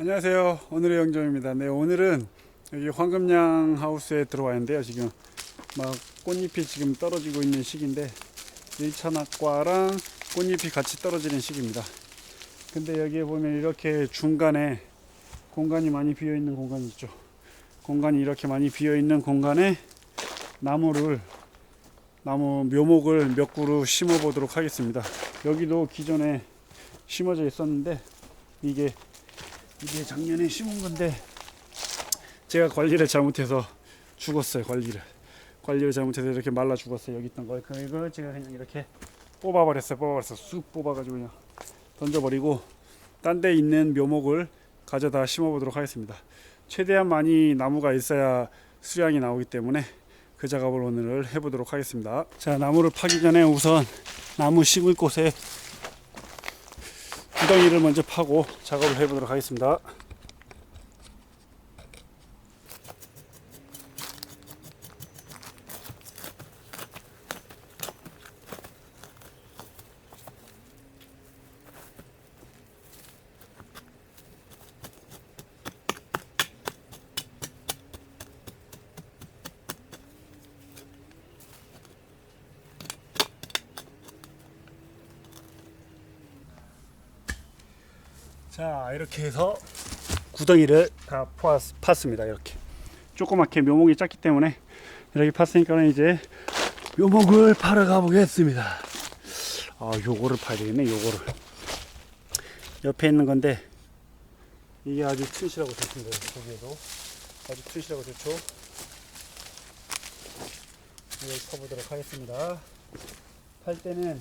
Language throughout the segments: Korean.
안녕하세요. 오늘의 영정입니다. 네, 오늘은 여기 황금양 하우스에 들어와 있는데요. 지금 막 꽃잎이 지금 떨어지고 있는 시기인데 일천학과랑 꽃잎이 같이 떨어지는 시기입니다. 근데 여기에 보면 이렇게 중간에 공간이 많이 비어 있는 공간이 있죠. 공간이 이렇게 많이 비어 있는 공간에 나무를 나무 묘목을 몇 그루 심어 보도록 하겠습니다. 여기도 기존에 심어져 있었는데 이게 이게 작년에 심은 건데 제가 관리를 잘못해서 죽었어요 관리를. 관리를 잘못해서 이렇게 말라 죽었어요 여기 있던 거 그걸 제가 그냥 이렇게 뽑아버렸어요 뽑아버렸어 쑥 뽑아가지고 그냥 던져버리고 딴 데 있는 묘목을 가져다 심어보도록 하겠습니다. 최대한 많이 나무가 있어야 수량이 나오기 때문에 그 작업을 오늘 해보도록 하겠습니다. 자 나무를 파기 전에 우선 나무 심을 곳에 구덩이를 먼저 파고 작업을 해보도록 하겠습니다. 자 이렇게 해서 구덩이를 다 파, 팠습니다 이렇게. 조그맣게 묘목이 작기 때문에 이렇게 팠으니까 이제 묘목을 파러 가보겠습니다. 아 요거를 파야 되겠네 요거를. 옆에 있는 건데 이게 아주 튼실하고 좋습니다 보기에도. 아주 튼실하고 좋죠? 이걸 파보도록 하겠습니다. 팔 때는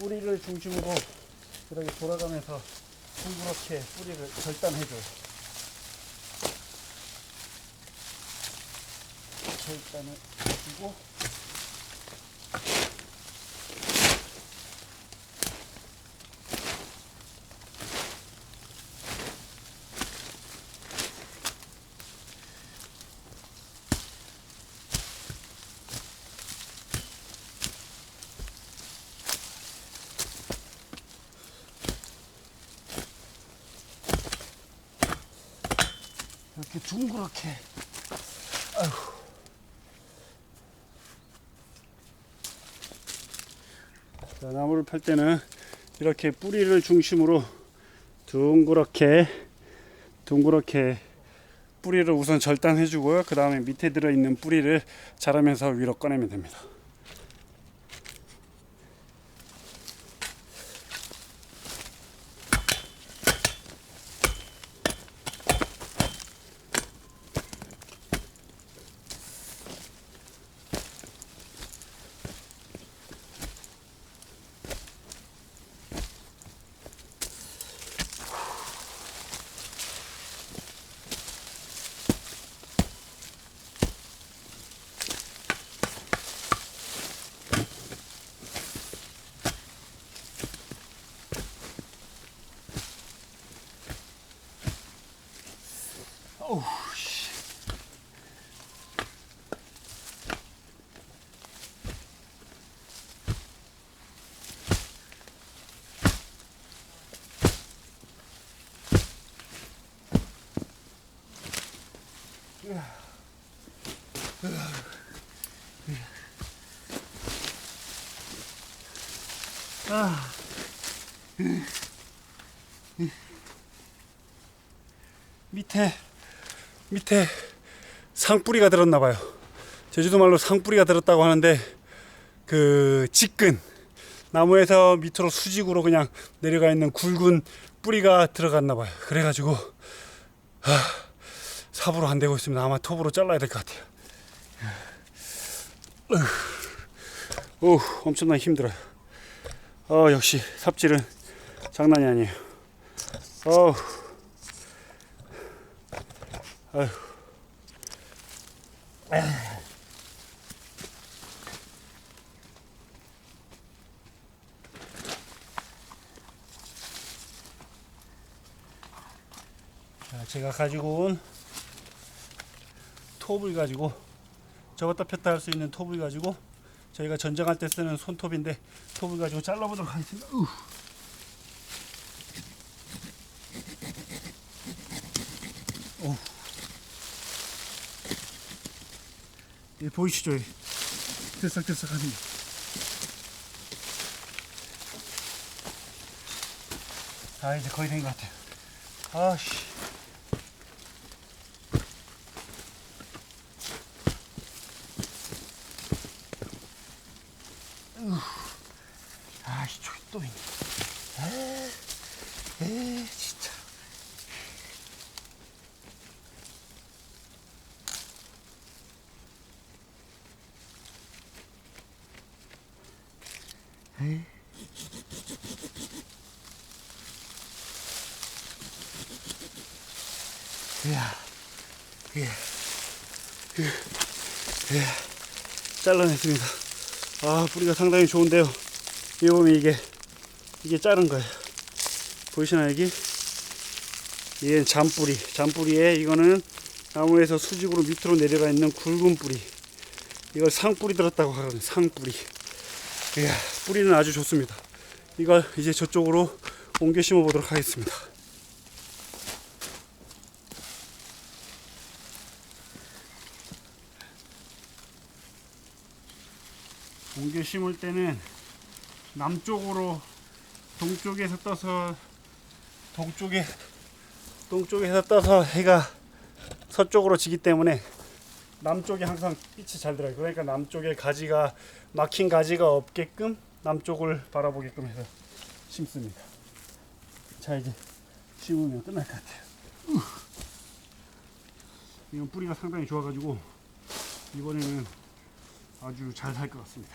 뿌리를 중심으로 이렇게 돌아가면서 둥그렇게 뿌리를 절단해줘요. 절단을 해주고 둥그렇게 아휴. 자, 나무를 팔 때는 이렇게 뿌리를 중심으로 둥그렇게 둥그렇게 뿌리를 우선 절단해 주고요. 그 다음에 밑에 들어있는 뿌리를 자르면서 위로 꺼내면 됩니다. 아. 밑에 밑에 상뿌리가 들었나 봐요. 제주도 말로 상뿌리가 들었다고 하는데 그 직근 나무에서 밑으로 수직으로 그냥 내려가 있는 굵은 뿌리가 들어갔나 봐요. 그래가지고 아, 삽으로 안 되고 있습니다. 아마 톱으로 잘라야 될 것 같아요. 오, 엄청나게 힘들어요. 어, 역시 삽질은 장난이 아니에요. 어, 아휴. 자, 제가 가지고 온 톱을 가지고 접었다 폈다 할 수 있는 톱을 가지고 저희가 전쟁할 때 쓰는 손톱인데 톱을 가지고 잘라보도록 하겠습니다. 으. 오. 예, 보이시죠? 이 들썩들썩 하는 게. 아 이제 거의 된 것 같아요. 아씨 저기 또 있네. 에, 에 진짜. 이야, 이야, 이야, 이야, 잘라냈습니다. 아, 뿌리가 상당히 좋은데요. 이 보면 이게, 이게 자른 거예요. 보이시나요, 여기? 이게 잔뿌리. 잔뿌리에 이거는 나무에서 수직으로 밑으로 내려가 있는 굵은 뿌리. 이걸 상뿌리 들었다고 하거든요. 상뿌리. 이야, 뿌리는 아주 좋습니다. 이걸 이제 저쪽으로 옮겨 심어 보도록 하겠습니다. 옮겨 심을 때는 남쪽으로 동쪽에서 떠서 동쪽에 동쪽에서 떠서 해가 서쪽으로 지기 때문에 남쪽에 항상 빛이 잘 들어요. 그러니까 남쪽에 가지가 막힌 가지가 없게끔 남쪽을 바라보게끔 해서 심습니다. 자 이제 심으면 끝날 것 같아요. 우. 이건 뿌리가 상당히 좋아가지고 이번에는 아주 잘 살 것 같습니다.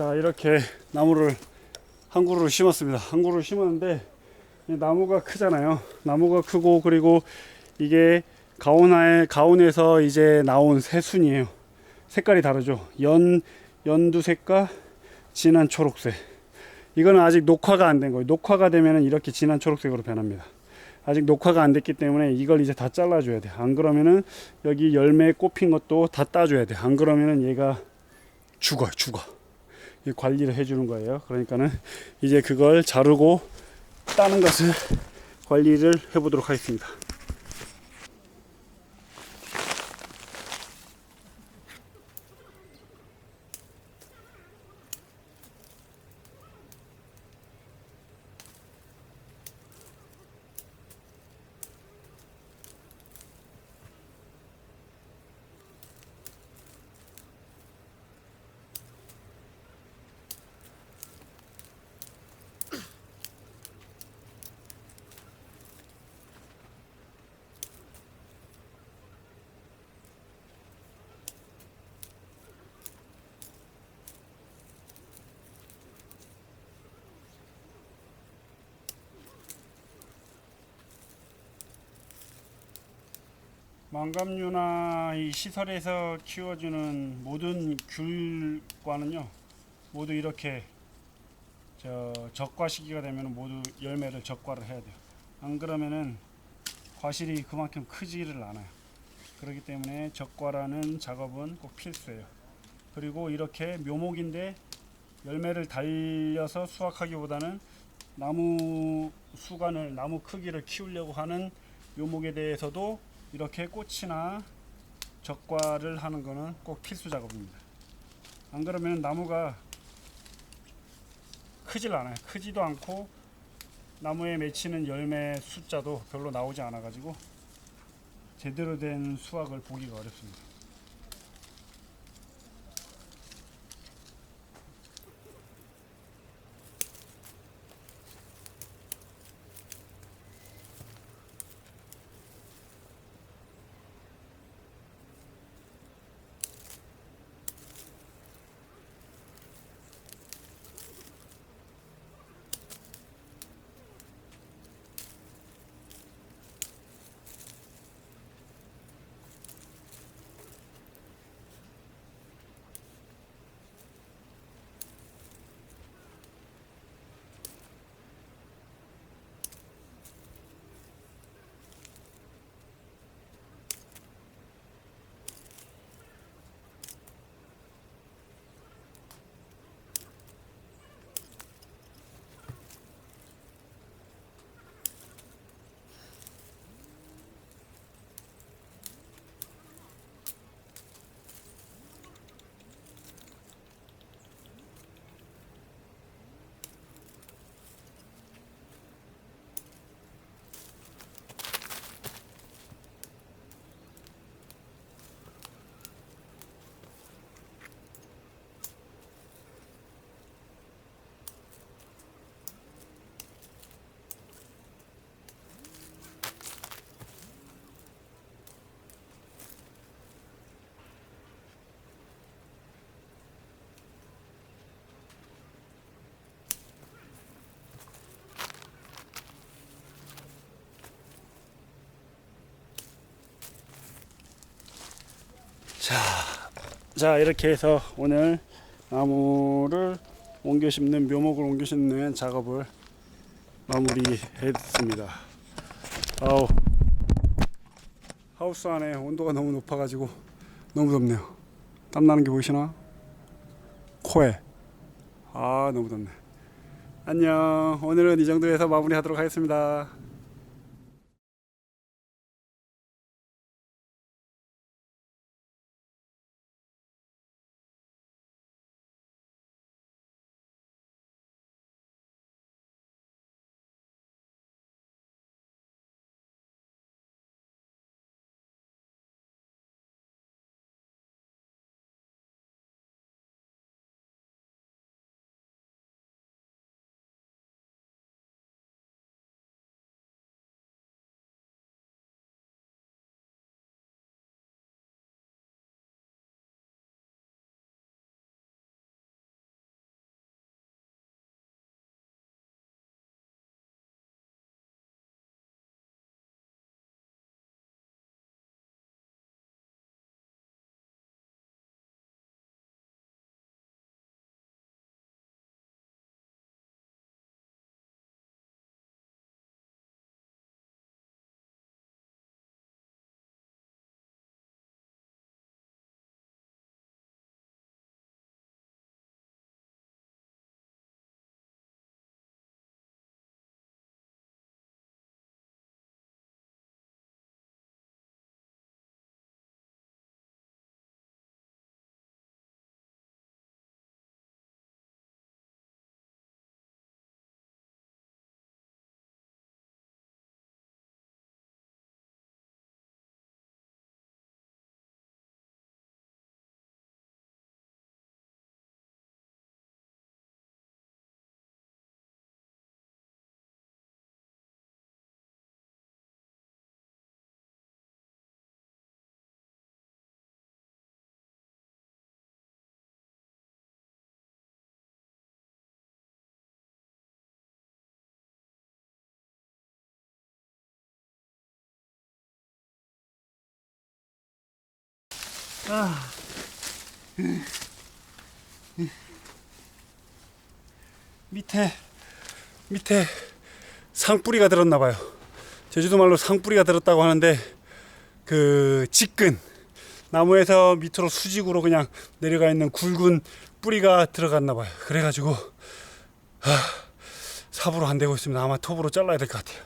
자 이렇게 나무를 한 그루를 심었습니다. 한 그루를 심었는데 이 나무가 크잖아요. 나무가 크고 그리고 이게 가온에 가온에서 이제 나온 새순이에요. 색깔이 다르죠. 연 연두색과 진한 초록색. 이거는 아직 녹화가 안 된 거예요. 녹화가 되면 이렇게 진한 초록색으로 변합니다. 아직 녹화가 안 됐기 때문에 이걸 이제 다 잘라줘야 돼. 안 그러면은 여기 열매 꼽힌 것도 다 따줘야 돼. 안 그러면은 얘가 죽어요, 죽어. 이 관리를 해주는 거예요. 그러니까는 이제 그걸 자르고 따는 것을 관리를 해보도록 하겠습니다. 망감류나 이 시설에서 키워주는 모든 귤과는요 모두 이렇게 저 적과 시기가 되면 모두 열매를 적과를 해야 돼요. 안 그러면은 과실이 그만큼 크지를 않아요. 그렇기 때문에 적과라는 작업은 꼭 필수예요. 그리고 이렇게 묘목인데 열매를 달려서 수확하기보다는 나무 수간을 나무 크기를 키우려고 하는 묘목에 대해서도 이렇게 꽃이나 적과를 하는 거는 꼭 필수 작업입니다. 안 그러면 나무가 크질 않아요. 크지도 않고 나무에 맺히는 열매 숫자도 별로 나오지 않아 가지고 제대로 된 수확을 보기가 어렵습니다. 자 이렇게 해서 오늘 나무를 옮겨 심는 묘목을 옮겨 심는 작업을 마무리했습니다. 아우 하우스 안에 온도가 너무 높아가지고 너무 덥네요. 땀 나는 게 보이시나? 코에 아 너무 덥네. 안녕. 오늘은 이 정도에서 마무리하도록 하겠습니다. 아. 밑에 밑에 상뿌리가 들었나 봐요. 제주도 말로 상뿌리가 들었다고 하는데 그 직근 나무에서 밑으로 수직으로 그냥 내려가 있는 굵은 뿌리가 들어갔나 봐요. 그래가지고 아, 삽으로 안 되고 있습니다. 아마 톱으로 잘라야 될 것 같아요.